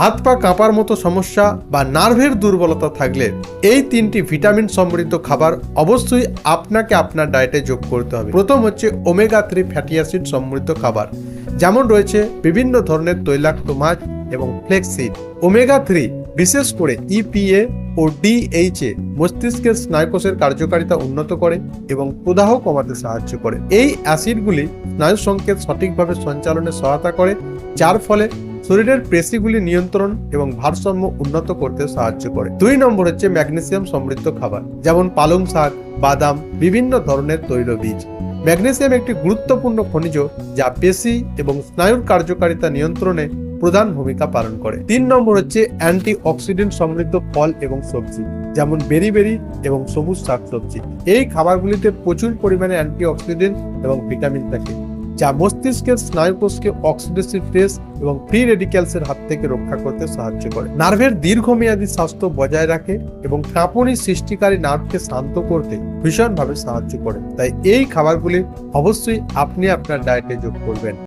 হাত পা কাঁপার মতো সমস্যা বা নার্ভের দুর্বলতা থাকলে এই তিনটি ভিটামিন সমৃদ্ধ খাবার অবশ্যই আপনাকে আপনার ডায়েটে যোগ করতে হবে। প্রথম হচ্ছে ওমেগা থ্রি ফ্যাটি অ্যাসিড সমৃদ্ধ খাবার। যেমন রয়েছে বিভিন্ন ধরনের তৈলাক্ত মাছ এবং ফ্লেক্সিড ওমেগা থ্রি বিশেষ করে ইপিএ ও ডিএইচএ মস্তিষ্কের স্নায়ুকোষের কার্যকারিতা উন্নত করে এবং প্রদাহ কমাতে সাহায্য করে। এই অ্যাসিডগুলি স্নায়ু সংকেত সঠিকভাবে সঞ্চালনে সহায়তা করে, যার ফলে শরীরের পেশিগুলি নিয়ন্ত্রণ এবং ভারসাম্য উন্নত করতে সাহায্য করে। দুই নম্বর হচ্ছে ম্যাগনেসিয়াম সমৃদ্ধ খাবার, যেমন পালং শাক, বাদাম, বিভিন্ন ধরনের তৈলবীজ ম্যাগনেসিয়াম একটি গুরুত্বপূর্ণ খনিজ যা পেশি এবং স্নায়ুর কার্যকারিতা নিয়ন্ত্রণে প্রধান ভূমিকা পালন করে। তিন নম্বর হচ্ছে অ্যান্টি অক্সিডেন্ট সমৃদ্ধ ফল এবং সবজি, যেমন বেরি বেরি এবং সবুজ শাকসবজি। এই খাবারগুলিতে প্রচুর পরিমাণে অ্যান্টি অক্সিডেন্ট এবং ভিটামিন থাকে। যা মস্তিষ্কের স্নায়ুকোষকে অক্সিডেসিভ স্ট্রেস এবং ফ্রি রেডিক্যালসের হাত থেকে রক্ষা করতে সাহায্য করে। নার্ভের দীর্ঘমেয়াদী স্বাস্থ্য বজায় রাখে এবং কাঁপনি সৃষ্টিকারী নার্ভকে শান্ত করতে ভীষণভাবে সাহায্য করে। তাই এই খাবারগুলি অবশ্যই আপনি আপনার ডায়েটে যোগ করবেন।